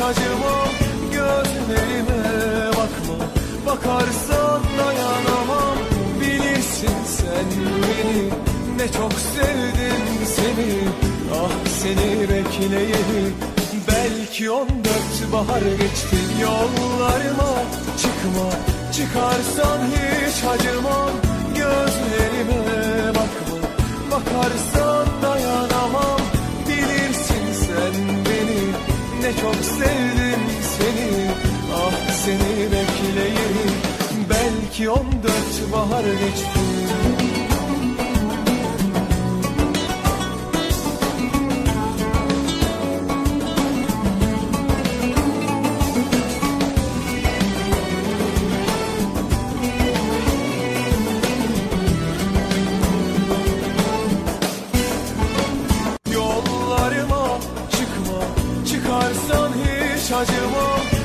acımam Gözlerime bakma. Bakarsan dayanamam Bilirsin sen beni. Ne çok sevdim seni Ah seni bekleyeli Belki on dört bahar geçti Yollarıma. Çıkma Çıkarsan hiç acımam Ne çok sevdim seni. Ah seni bekleyeyim. Belki on dört bahar geçti Yollarıma çıkma Çıkarsan hiç acımam